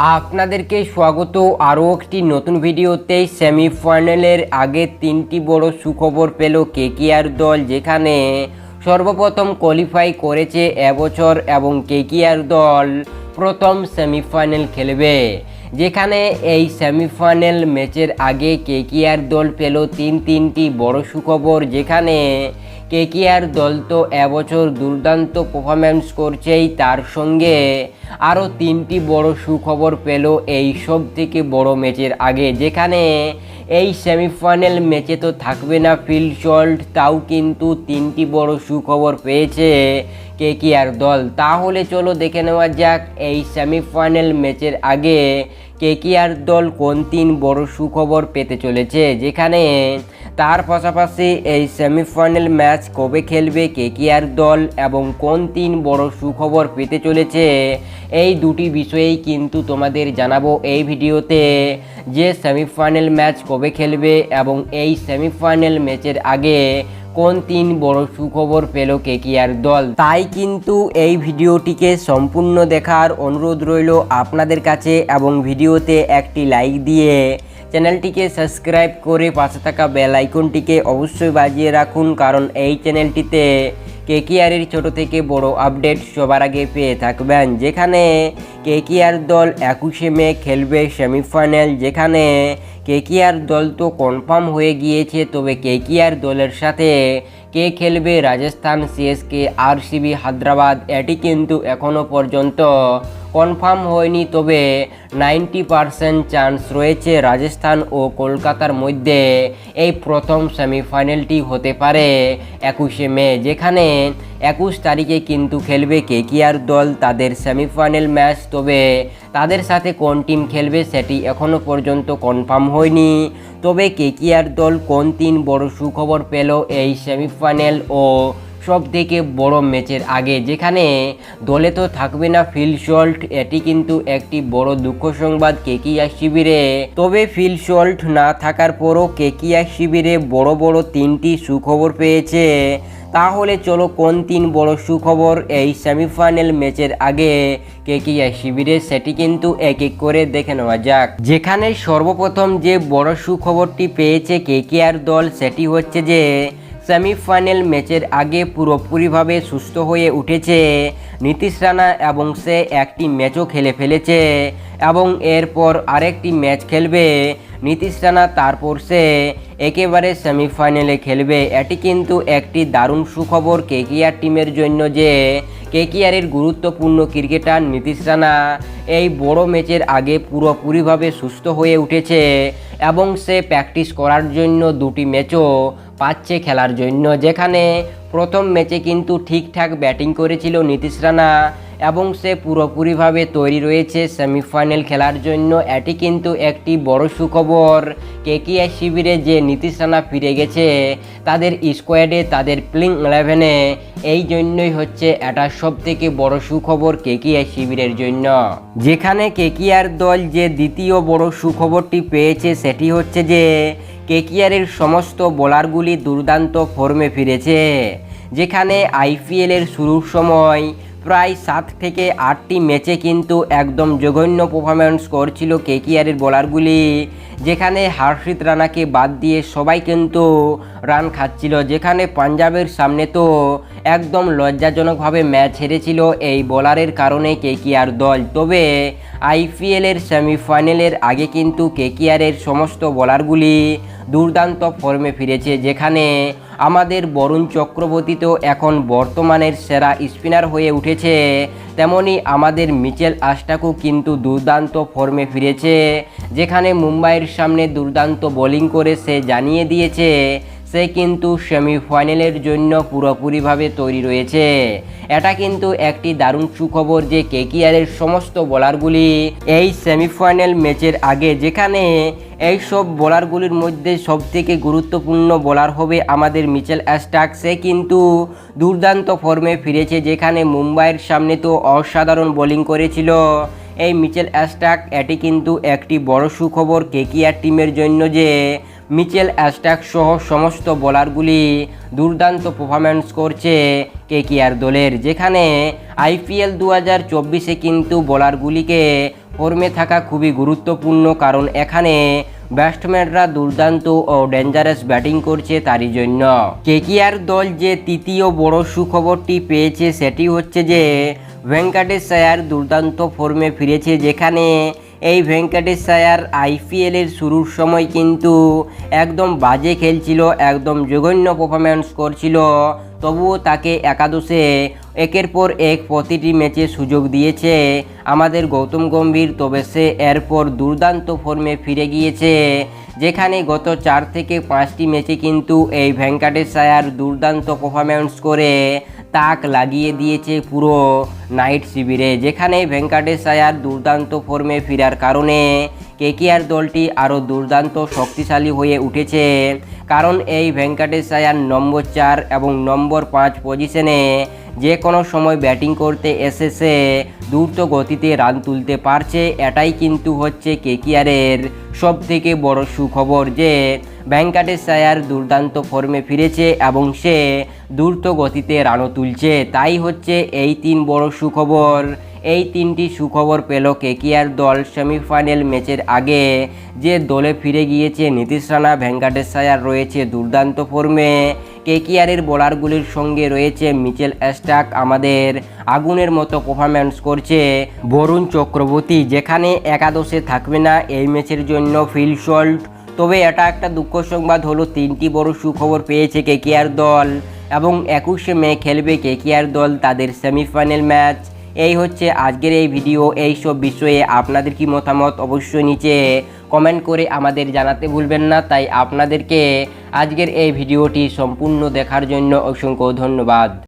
আপনাদেরকে স্বাগত আরও একটি নতুন ভিডিওতে সেমিফাইনালের আগে তিনটি বড় সুখবর পেল কেকিআর দল, যেখানে সর্বপ্রথম কোয়ালিফাই করেছে এবছর এবং কেকিআর দল প্রথম সেমিফাইনাল খেলবে। যেখানে এই সেমিফাইনাল ম্যাচের আগে কেকিআর দল পেল তিন তিনটি বড় সুখবর, যেখানে কেকিআর দল তো এবছর দুর্দান্ত পারফরম্যান্স করছেই তার সঙ্গে। আরও তিনটি বড় সুখবর পেল এই সব থেকে বড় ম্যাচের আগে, যেখানে এই সেমিফাইনাল ম্যাচে তো থাকবে না ফিল্ড সল্ট, তাও কিন্তু তিনটি বড় সুখবর পেয়েছে কেকিআর দল। তাহলে চলো দেখে নেওয়া যাক এই সেমিফাইনাল ম্যাচের আগে কেকিআর দল কোন তিন বড় সুখবর পেতে চলেছে? যেখানে তার পাশাপাশি এই সেমিফাইনাল ম্যাচ কবে খেলবে কেকিআর দল এবং কোন তিন বড় সুখবর পেতে চলেছে? এই দুটি বিষয়েই কিন্তু তোমাদের জানাব এই ভিডিওতে যে সেমিফাইনাল ম্যাচ কবে খেলবে এবং এই সেমিফাইনাল ম্যাচের আগে কোন তিন বড় সুখবর পেল কেকিআর দল? তাই কিন্তু এই ভিডিওটিকে সম্পূর্ণ দেখার অনুরোধ রইল আপনাদের কাছে এবং ভিডিওতে একটি লাইক দিয়ে চ্যানেলটিকে সাবস্ক্রাইব করে পাশে থাকা বেল আইকনটিকে অবশ্যই বাজিয়ে রাখুন, কারণ এই চ্যানেলটিতে কেকিআরের ছোট থেকে বড় আপডেট সবার আগে পেয়ে থাকবেন। যেখানে কেকিআর দল একুশে মে খেলবে সেমিফাইনাল যেখানে কেকিআর দল তো কনফার্ম হয়ে গিয়েছে, তবে কেকিআর দলের সাথে কে খেলবে রাজস্থান সিএসকে আরসিবি হায়দ্রাবাদ, এটি কিন্তু এখনও পর্যন্ত কনফার্ম হয়নি, তবে নাইনটি পারসেন্ট চান্স রয়েছে রাজস্থান ও কলকাতার মধ্যে। এই প্রথম সেমিফাইনালটি হতে পারে একুশে মে, যেখানে একুশ তারিখে কিন্তু খেলবে কেকিআর দল তাদের সেমিফাইনাল ম্যাচ। তবে তাদের সাথে কোন টিম খেলবে সেটি এখনও পর্যন্ত কনফার্ম হয়নি। তবে কেকিআর দল কোন তিন বড় সুখবর পেল এই সেমিফাইনাল ও সব থেকে বড় ম্যাচের আগে, যেখানে দলে তো থাকবে না ফিল এটি কিন্তু একটি বড় দুঃখ সংবাদ কেকিয়া শিবিরে। তবে ফিল সল্ট না থাকার পরও কেকিয়া শিবিরে বড় বড় তিনটি সুখবর পেয়েছে। তাহলে চলো কোন তিন বড় সুখবর এই সেমিফাইনাল ম্যাচের আগে কে কেকিয়া শিবিরে, সেটি কিন্তু এক এক করে দেখে নেওয়া যাক। যেখানে সর্বপ্রথম যে বড় সুখবরটি পেয়েছে কেকিআর দল, সেটি হচ্ছে যে সেমিফাইনাল ম্যাচের আগে পুরোপুরিভাবে সুস্থ হয়ে উঠেছে। নীতিশ রানা এবং সে একটি ম্যাচও খেলে ফেলেছে এবং এরপর আরেকটি ম্যাচ খেলবে। নীতিশ রানা তারপর সে একেবারে সেমিফাইনালে খেলবে। এটি কিন্তু একটি দারুণ সুখবর কেকিআর টিমের জন্য যে কেকিআরের গুরুত্বপূর্ণ ক্রিকেটার নীতিশ রানা এই বড় ম্যাচের আগে পুরোপুরিভাবে সুস্থ হয়ে উঠেছে এবং সে প্র্যাকটিস করার জন্য দুটি ম্যাচও পাচ্ছে খেলার জন্য। যেখানে প্রথম ম্যাচে কিন্তু ঠিকঠাক ব্যাটিং করেছিল নীতিশ রানা। এবং সে পুরোপুরিভাবে তৈরি রয়েছে সেমিফাইনাল খেলার জন্য। এটি কিন্তু একটি বড় সুখবর। কেকিআর শিবিরে যে নীতিশ রানা ফিরে গেছে, তাদের স্কোয়াডে, তাদের প্লেইং ইলেভেনে, এই জন্যই হচ্ছে এটা সব থেকে বড় সুখবর কেকিআর শিবিরের জন্য। যেখানে কেকিআর দল যে দ্বিতীয় বড় সুখবরটি পেয়েছে, সেটি হচ্ছে যে কেকিআরের সমস্ত বোলারগুলি দুর্দান্ত ফর্মে ফিরেছে। যেখানে আইপিএলের শুরুর সময় প্রায় সাত থেকে আটটি ম্যাচে কিন্তু একদম জঘন্য পারফরমেন্স করছিল কেকিআরের বোলারগুলি যেখানে হার্ষিত রানাকে বাদ দিয়ে সবাই কিন্তু রান খাচ্ছিল, যেখানে পাঞ্জাবের সামনে তো একদম লজ্জাজনকভাবে ম্যাচ হেরেছিল এই বোলারের কারণে কেকিআর দল। তবে আইপিএলের সেমিফাইনালের আগে কিন্তু কেকিআরের সমস্ত বোলারগুলি দুর্দান্ত ফর্মে ফিরেছে, যেখানে আমাদের বরুণ চক্রবর্তী তো এখন বর্তমানের সেরা স্পিনার হয়ে উঠেছে। তেমনি আমাদের মিচেল আস্টাকও কিন্তু দুর্দান্ত ফর্মে ফিরেছে, যেখানে মুম্বাইয়ের সামনে দুর্দান্ত বোলিং করে সে জানিয়ে দিয়েছে সে কিন্তু সেমিফাইনালের জন্য পুরোপুরিভাবে তৈরি রয়েছে। এটা কিন্তু একটি দারুণ সুখবর যে কেকিআরের সমস্ত বোলারগুলি এই সেমিফাইনাল ম্যাচের আগে, যেখানে এই সব বোলারগুলির মধ্যে সবথেকে গুরুত্বপূর্ণ বোলার হবে আমাদের মিচেল অ্যাস্টাক সে কিন্তু দুর্দান্ত ফর্মে ফিরেছে, যেখানে মুম্বাইয়ের সামনে তো অসাধারণ বোলিং করেছিল। এই মিচেল অ্যাস্টাক এটি কিন্তু একটি বড় সুখবর কেকিআর টিমের জন্য যে মিচেল অ্যাস্টাক সহ সমস্ত বোলারগুলি দুর্দান্ত পারফরম্যান্স করছে কেকিআর দলের, যেখানে আইপিএল দু হাজার চব্বিশে কিন্তু বোলারগুলিকে ফর্মে থাকা খুবই গুরুত্বপূর্ণ, কারণ এখানে ব্যাটসম্যানরা দুর্দান্ত ও ডেঞ্জারাস ব্যাটিং করছে তারই জন্য। কেকিআর দল যে তৃতীয় বড় সুখবরটি পেয়েছে, সেটি হচ্ছে যে ভেঙ্কটেশ সায়ার দুর্দান্ত ফর্মে ফিরেছে, যেখানে এই ভেঙ্কটেশ সায়ার আইপিএলের শুরুর সময় কিন্তু একদম বাজে খেলছিল, একদম জঘন্য পারফরম্যান্স করছিল। তবুও তাকে একাদশে একের পর এক প্রতিটি ম্যাচে সুযোগ দিয়েছে। আমাদের গৌতম গম্ভীর, তবে সে এরপর দুর্দান্ত ফর্মে ফিরে গিয়েছে। যেখানে গত চার থেকে পাঁচটি ম্যাচে কিন্তু এই ভেঙ্কাটেশ সায়ার দুর্দান্ত পারফরম্যান্স করে তাক লাগিয়ে দিয়েছে পুরো নাইট শিবিরে, যেখানে ভেঙ্কাটেশ আয়ার দুর্দান্ত ফর্মে ফেরার কারণে কেকেআর দলটি আরও দুর্দান্ত শক্তিশালী হয়ে উঠেছে। কারণ এই ভেঙ্কটেশ আয়ার নম্বর চার এবং নম্বর পাঁচ পজিশনে যে কোনো সময় ব্যাটিং করতে এসেছে, দ্রুত গতিতে রান তুলতে পারছে। এটাই কিন্তু হচ্ছে কেকিআরের সব থেকে বড় সুখবর যে ভেঙ্কটেশ আয়ার দুর্দান্ত ফর্মে ফিরেছে এবং সে দ্রুত গতিতে রানও তুলছে। তাই হচ্ছে এই তিন বড় সুখবর। এই তিনটি সুখবর পেল কেকিআর দল সেমিফাইনাল ম্যাচের আগে, যে দলে ফিরে গিয়েছে নীতিশ রানা ভেঙ্কটেশ আয়ার রয়েছে দুর্দান্ত ফর্মে। কেকিআরের বোলারগুলির সঙ্গে রয়েছে মিচেল অ্যাস্টাক আমাদের আগুনের মতো পারফরম্যান্স করছে বরুণ চক্রবর্তী, যেখানে একাদশে থাকবে না এই ম্যাচের জন্য ফিল তবে এটা একটা দুঃখ সংবাদ হলো, তিনটি বড় সুখবর পেয়েছে কেকিআর দল এবং একুশে মে খেলবে কেকিআর দল তাদের সেমিফাইনাল ম্যাচ। এই হচ্ছে আজকের এই ভিডিও এই সব বিষয়ে আপনাদের কি মতামত অবশ্যই নিচে কমেন্ট করে আমাদের জানাতে ভুলবেন না। তাই আপনাদেরকে আজকের এই ভিডিওটি সম্পূর্ণ দেখার জন্য অসংখ্য ধন্যবাদ।